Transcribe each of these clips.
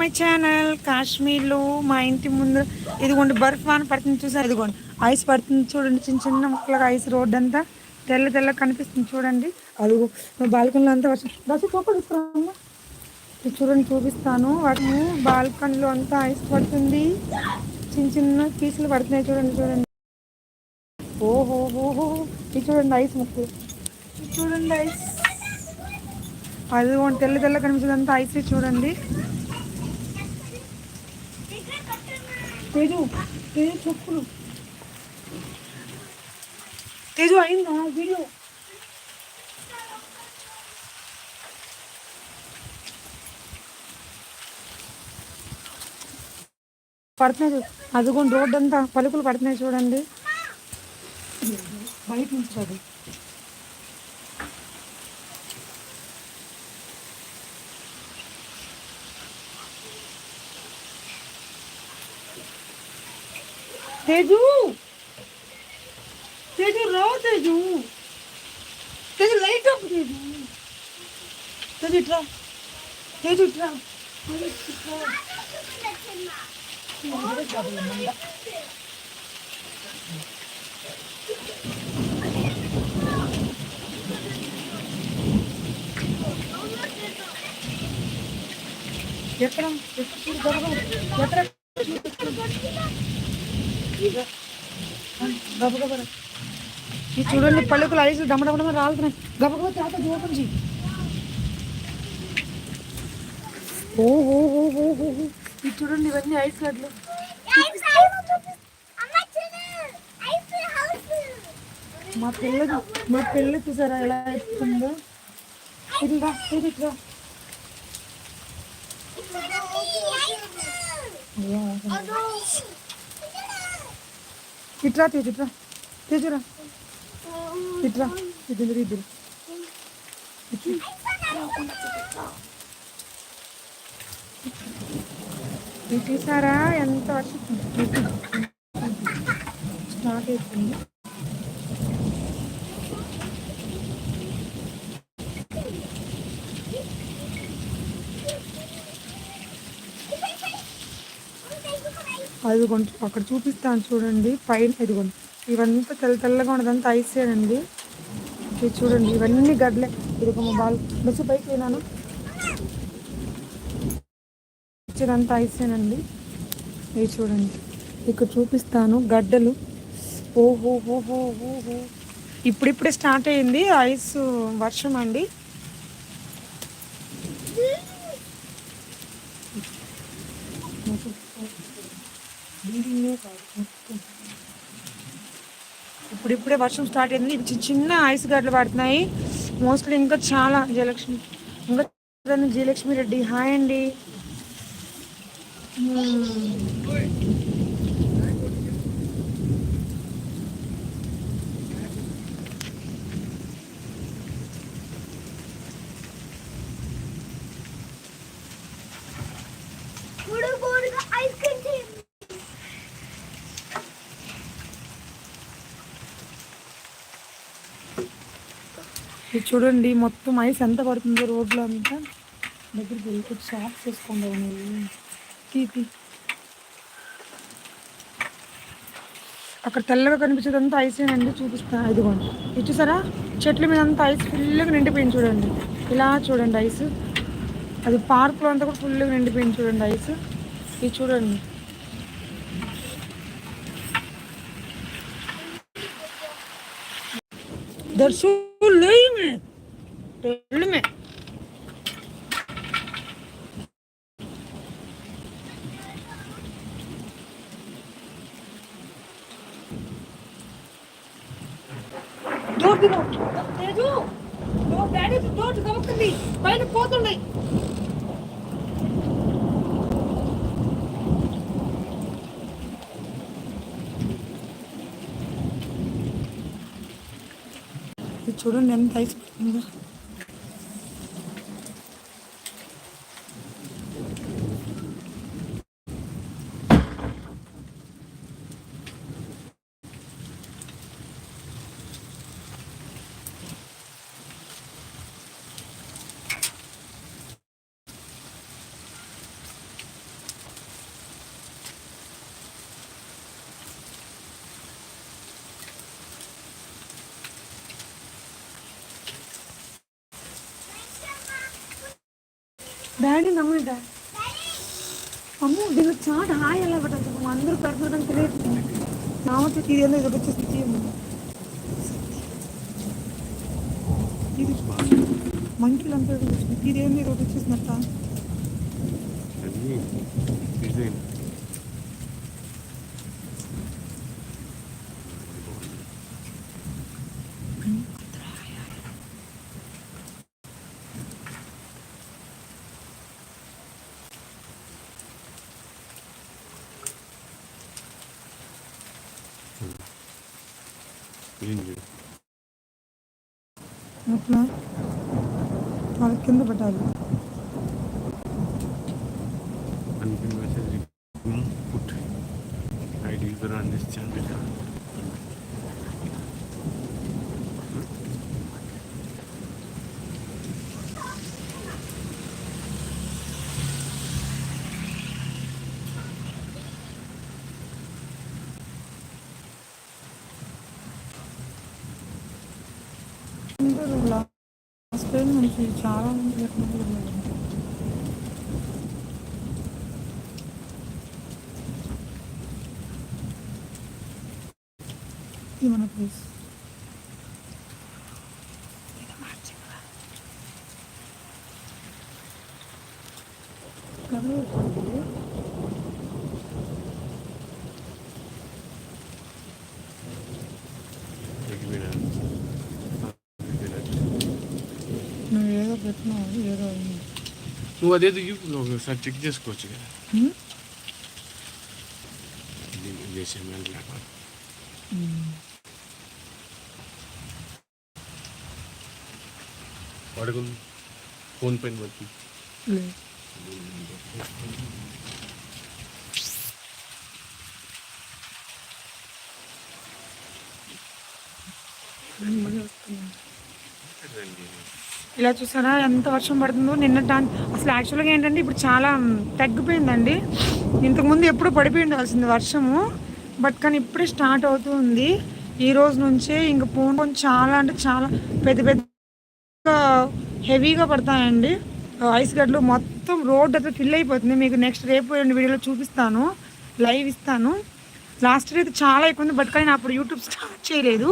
My channel కాశ్మీర్లో మా ఇంటి ముందు ఇదిగోండి బర్ఫ్ వాన పడుతుంది చూసారు? ఇదిగోండి ఐస్ పడుతుంది చూడండి చిన్న చిన్న ముక్కలుగా ఐస్ రోడ్ అంతా తెల్ల తెల్ల కనిపిస్తుంది చూడండి. అదిగో బాల్కనీలో అంతా వర్షం. దశ చూపలు తీసుకురామ్మా. ఇది చూడండి చూపిస్తాను. వాటిని బాల్కనీలో అంతా ఐస్ పడుతుంది. చిన్న చిన్న పీసులు పడుతున్నాయి చూడండి చూడండి. ఓహో ఓహో ఇది చూడండి ఐస్ ముక్కలు. చూడండి ఐస్. అదిగోండి తెల్ల తెల్ల కనిపిస్తుంది అంతా ఐస్ చూడండి. తేజు తేజు చెప్పులు. తేజు అయిందా వీడియో? పడుతున్నాయి అదిగోండి రోడ్డు అంతా పలుకులు పడుతున్నాయి చూడండి. బయట నుంచి అది తేజు తేజు రావు తేజు తేజు లైట్ అప్ తేజు తేజు ఇట్రా తేజు ఇట్రా తేజు ఇట్రా. ఎక్కడ ఎక్కడ చూడు గబగబా. ఎక్కడ గబగబా రా. ఇది చూడండి పళ్ళుకులు ఐసు డమడమడమ రాలుతున్నాయి గబగబా తాత ఓపెన్ చేయి ఓ ఓ ఓ ఓ ఓ ఓ. ఇది చూడండి ఇవన్నీ ఐస్ గడ్లు మా పిల్లలు మా పిల్ల చూసారా ఎలా ఎక్కుతుందో ఇది రా ఇది ఇట్లా ఇట్రా ఇట్లా ఇట్రా ఇట్లా ఇద్దరు ఇద్దరు ఇది చూసారా ఎంత వర్షం స్టార్ట్ అవుతుంది అదిగోండి అక్కడ చూపిస్తాను చూడండి. పైన ఇదిగోండి ఇవంతా తెల్ల తెల్లగా ఉన్నదంతా ఐసేనండి ఇది చూడండి ఇవన్నీ గడ్లే. ఇదిగో మా బాల్ బస్సు పైకి పోయినాను. ఇదంతా ఐసేనండి ఇది చూడండి. ఇక్కడ చూపిస్తాను గడ్డలు. ఓహో ఓహో ఓహో ఇప్పుడిప్పుడే స్టార్ట్ అయింది ఐస్ వర్షం అండి. ఇప్పుడిప్పుడే వర్షం స్టార్ట్ అయింది. చిన్న చిన్న ఐస్ గార్డ్లు పడుతున్నాయి మోస్ట్లీ ఇంకా చాలా జయలక్ష్మి ఇంకా జయలక్ష్మి రెడ్డి హాయ్ అండి మ్మ్. ఐస్ క్రీమ్ ఇది చూడండి మొత్తం ఐస్ ఎంత పడుతుందో రోడ్లో అంతా. దగ్గరికి వెళ్ళి షాప్ చేసుకోండి తీపి. అక్కడ తెల్లగా కనిపించేదంతా ఐసేనండి చూపిస్తాను ఇదిగోండి. ఇది చూసారా? చెట్ల మీద అంతా ఐస్ ఫుల్గా నిండిపోయింది చూడండి. ఇలా చూడండి ఐస్. అది పార్క్లో అంతా కూడా ఫుల్గా నిండిపోయింది చూడండి ఐస్. ఇది చూడండి. దర్శు లేమే వెళ్ళమే డోర్ దిగో తేజు డోర్ డాడీ డోర్ గమకండి పైన పోతున్నాయి ఇది చూడండి ఎంత ఐస్ పడుతుందో డాడీ నమ్మట అమ్మో దీనికి చాట్ హాయ్ ఎలా పెట్టదు అందరూ పెడుతుందని తెలియదు. నా వచ్చి ఇది ఏదో ఇది వచ్చి సత్యం ఇది మంకీలు అంతా ఇది ఏంది ఇది ఒకటి వచ్చేసినట్ట Birinci. Yok lan. കളിക്കുന്നത് പെട്ടാൽ I D understand last time నుంచి చాలా మంది పెట్టినప్పుడు ఇది మన ప్లేస్ నువ్వు నువ్వు అదేదో ఇవ్వు, ఒకసారి చెక్ చేసుకోవచ్చు కదా హ్మ్? ఇది చేసే మెయిల్ లేక అడుగుంది ఫోన్ పైన బట్టి లేదు మళ్ళీ వస్తున్నాను ఇలా చూసారా? ఎంత వర్షం పడుతుందో. నిన్న దాని అసలు యాక్చువల్గా ఏంటంటే ఇప్పుడు చాలా తగ్గిపోయిందండి. ఇంతకుముందు ఎప్పుడు పడిపోయి ఉండాల్సింది వర్షము. బట్ కానీ ఇప్పుడే స్టార్ట్ అవుతూ ఉంది. ఈ రోజు నుంచే ఇంక పూర్వం చాలా అంటే చాలా పెద్ద పెద్ద హెవీగా పడతాయండి. ఐస్ గడ్డలు మొత్తం రోడ్ అయితే ఫిల్ అయిపోతుంది. మీకు నెక్స్ట్ రేపు రెండు వీడియోలో చూపిస్తాను. లైవ్ ఇస్తాను. లాస్ట్ ఇయర్ అయితే చాలా ఎక్కువ ఉంది. బట్ కానీ నేను అప్పుడు యూట్యూబ్ స్టార్ట్ చేయలేదు.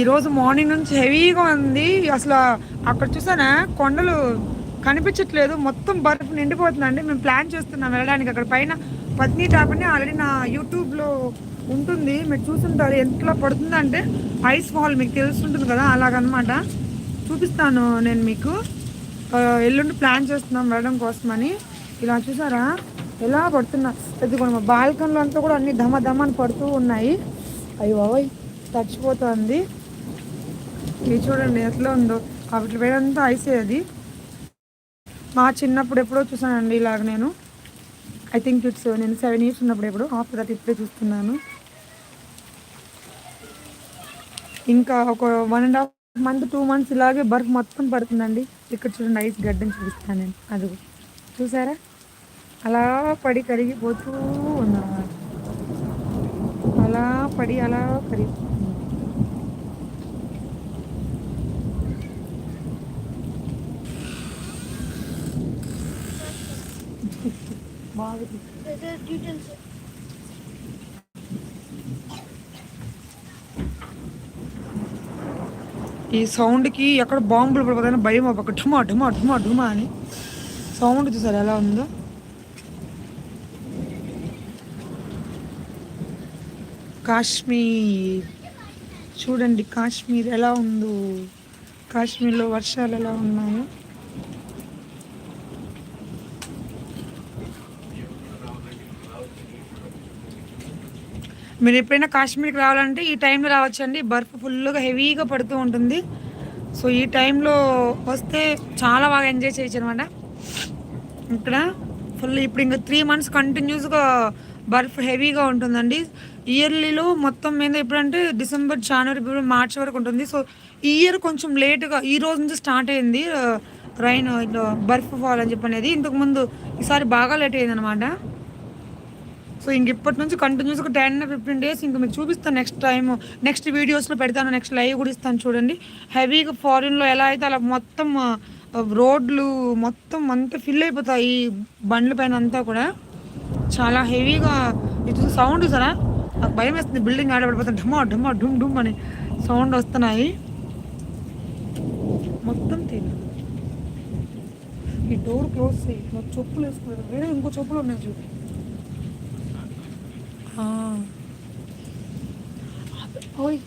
ఈరోజు మార్నింగ్ నుంచి హెవీగా ఉంది. అసలు అక్కడ చూసానా? కొండలు కనిపించట్లేదు. మొత్తం బర్ఫ్ నిండిపోతుందండి. మేము ప్లాన్ చేస్తున్నాం వెళ్ళడానికి. అక్కడ పైన పత్ని టాప్ ఆల్రెడీ నా యూట్యూబ్లో ఉంటుంది. మీరు చూసుంటారు ఎంతలో పడుతుందంటే ఐస్ ఫాల్ మీకు తెలుస్తుంటుంది కదా అలాగనమాట. చూపిస్తాను నేను మీకు. ఎల్లుండి ప్లాన్ చేస్తున్నాం వెళ్ళడం కోసమని. ఇలా చూసారా? ఎలా పడుతున్నా. ఎదుగుండి మా బాల్కన్లు అంతా కూడా అన్ని ధమ ధమని పడుతూ ఉన్నాయి. అయ్యో బాబోయ్ తడిచిపోతుంది. ఇది చూడండి ఎట్లా ఉందో. వాటి వేడంతా ఐసే అది మా చిన్నప్పుడు ఎప్పుడో చూసానండి ఇలాగ నేను. ఐ థింక్ ఇట్స్ నేను సెవెన్ ఇయర్స్ ఉన్నప్పుడు ఎప్పుడు ఆఫ్టర్ దట్ ఇప్పుడే చూస్తున్నాను. ఇంకా ఒక one and half month two months ఇలాగే బర్ఫ్ మొత్తం పడుతుందండి. ఇక్కడ చూడండి ఐస్ గడ్డని చూపిస్తాను నేను. అది చూసారా? అలా పడి కరిగిపోతూ ఉందన్నమాట అలా పడి అలా కరిగిపోతుంది బాగుంది డీటెయిల్స్ ఈ సౌండ్కి ఎక్కడ బాంబులు పడిపోతాయని భయం ఒక ఢుమా ఢుమా ఢుమా ఢుమా అని. సౌండ్ చూసారు ఎలా ఉందో? కాశ్మీర్. చూడండి కాశ్మీర్ ఎలా ఉందో. కాశ్మీర్లో వర్షాలు ఎలా ఉన్నాయో. మీరు ఎప్పుడైనా కాశ్మీర్కి రావాలంటే ఈ టైంలో రావచ్చండి. బర్ఫ్ ఫుల్గా హెవీగా పడుతూ ఉంటుంది. సో ఈ టైంలో వస్తే చాలా బాగా ఎంజాయ్ చేయొచ్చు అనమాట ఇక్కడ ఫుల్ ఇప్పుడు ఇంకా త్రీ మంత్స్ కంటిన్యూస్గా బర్ఫ్ హెవీగా ఉంటుందండి. ఇయర్లీలో మొత్తం మీద ఎప్పుడంటే డిసెంబర్ జనవరి ఫిబ్రవరి మార్చ్ వరకు ఉంటుంది. సో ఈ ఇయర్ కొంచెం లేట్గా ఈ రోజు నుంచి స్టార్ట్ అయింది రైన్ ఇట్లా బర్ఫ్ ఫాల్ అని చెప్పి అనేది. ఇంతకుముందు ఈసారి బాగా లేట్ అయింది అనమాట సో ఇంక ఇప్పటి నుంచి కంటిన్యూస్గా టెన్ ఫిఫ్టీన్ డేస్ ఇంక మీకు చూపిస్తాను నెక్స్ట్ టైం నెక్స్ట్ వీడియోస్లో పెడతాను నెక్స్ట్ లైవ్ కూడా ఇస్తాను చూడండి. హెవీగా ఫారిన్లో ఎలా అయితే అలా మొత్తం రోడ్లు మొత్తం అంతా ఫిల్ అయిపోతాయి బండ్ల పైన అంతా కూడా. చాలా హెవీగా ఇది సౌండ్ సరా నాకు భయం వేస్తుంది బిల్డింగ్ ఆడబడిపోతుంది ఢమా ఢమా ఢుమ్ ఢుమ్ అని సౌండ్ వస్తున్నాయి. మొత్తం తేలి ఈ డోర్ క్లోజ్ చేయి నాకు చెప్పులు వేసుకున్నాడు వేరే ఇంకో చెప్పులు ఉన్నాయి చూపి Ah. Hoy,